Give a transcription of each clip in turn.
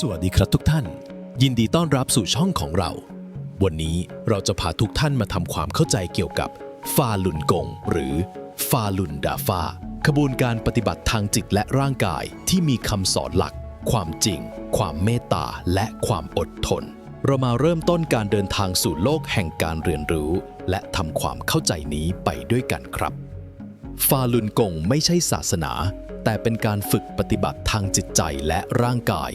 สวัสดีครับทุกท่าน ยินดีต้อนรับสู่ช่องของเรา วันนี้เราจะพาทุกท่านมาทำความเข้าใจเกี่ยวกับฟาลุนกง หรือฟาลุนดาฟาขบวนการปฏิบัติทางจิตและร่างกายที่มีคำสอนหลัก ความจริง ความเมตตาและความอดทน เรามาเริ่มต้นการเดินทางสู่โลกแห่งการเรียนรู้ และทำความเข้าใจนี้ไปด้วยกันครับ ฟาลุนกงไม่ใช่ศาสนา แต่เป็นการฝึกปฏิบัติทางจิตใจและร่างกาย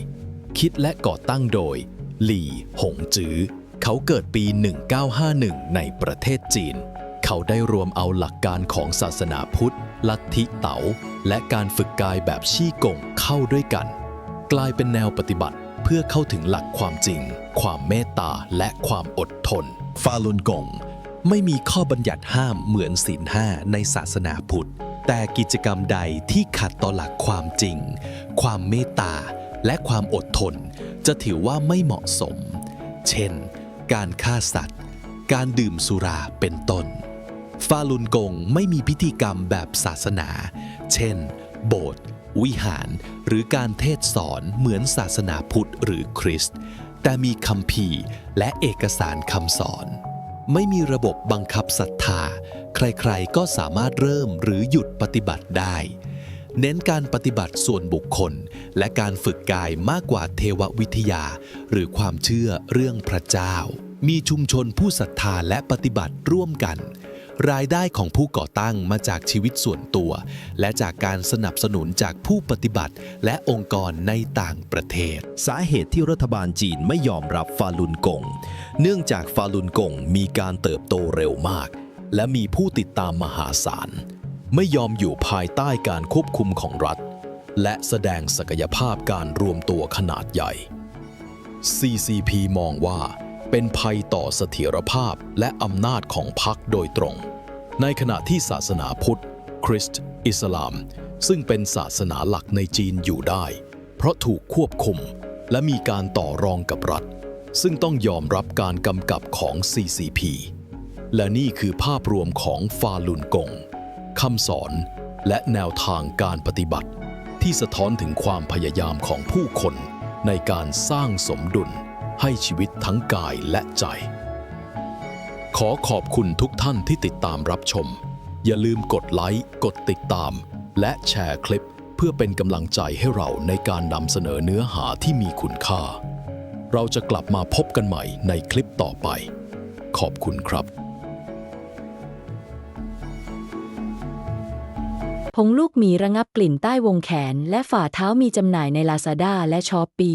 คิดและก่อตั้งโดย หลี่ หงจื้อ เขาเกิดปี 1951 ในประเทศจีน เขาได้รวมเอาหลักการของศาสนาพุทธ ลัทธิเต๋า และการฝึกกายแบบชี่กงเข้าด้วยกัน กลายเป็นแนวปฏิบัติเพื่อเข้าถึงหลักความจริง ความเมตตา และความอดทน ฟาลุนกง ไม่มีข้อบัญญัติห้ามเหมือนศีลห้าในศาสนาพุทธ แต่กิจกรรมใดที่ขัดต่อหลักความจริง ความเมตตา และความอดทนจะถือว่าไม่เหมาะสม เช่น การฆ่าสัตว์ การดื่มสุราเป็นต้น ฟาลุนกงไม่มีพิธีกรรมแบบศาสนา เช่น โบสถ์วิหาร หรือการเทศสอนเหมือนศาสนาพุทธหรือคริสต์แต่มีคำพีและเอกสารคำสอน ไม่มีระบบบังคับศรัทธา ใครๆก็สามารถเริ่มหรือหยุดปฏิบัติได้ เน้นการปฏิบัติส่วนบุคคล และการฝึกกายมากกว่าเทววิทยา หรือความเชื่อเรื่องพระเจ้า มีชุมชนผู้ศรัทธาและปฏิบัติร่วมกัน รายได้ของผู้ก่อตั้งมาจากชีวิตส่วนตัว และจากการสนับสนุนจากผู้ปฏิบัติ และองค์กรในต่างประเทศ สาเหตุที่รัฐบาลจีนไม่ยอมรับฟาลุนกง เนื่องจากฟาลุนกงมีการเติบโตเร็วมาก และมีผู้ติดตามมหาศาล ไม่ยอมอยู่ภายใต้การควบคุมของรัฐ และแสดงศักยภาพการรวมตัวขนาดใหญ่ CCP มองว่าเป็นภัยต่อเสถียรภาพและอำนาจของพรรคโดยตรง ในขณะที่ศาสนาพุทธ คริสต์ อิสลาม ซึ่งเป็นศาสนาหลักในจีนอยู่ได้ เพราะถูกควบคุมและมีการต่อรองกับรัฐ ซึ่งต้องยอมรับการกำกับของ CCP และนี่คือภาพรวมของฟาลุนกง คำสอนและแนวทางการปฏิบัติ ที่สะท้อนถึงความพยายามของผู้คนในการสร้างสมดุลให้ชีวิตทั้งกายและใจ ขอขอบคุณทุกท่านที่ติดตามรับชม อย่าลืมกดไลค์ กดติดตาม และแชร์คลิปเพื่อเป็นกำลังใจให้เราในการนำเสนอเนื้อหาที่มีคุณค่า เราจะกลับมาพบกันใหม่ในคลิปต่อไป ขอบคุณครับ ผงลูกหมีระงับกลิ่นใต้วงแขน และฝ่าเท้ามีจำหน่ายในลาซาด้าและช้อปปี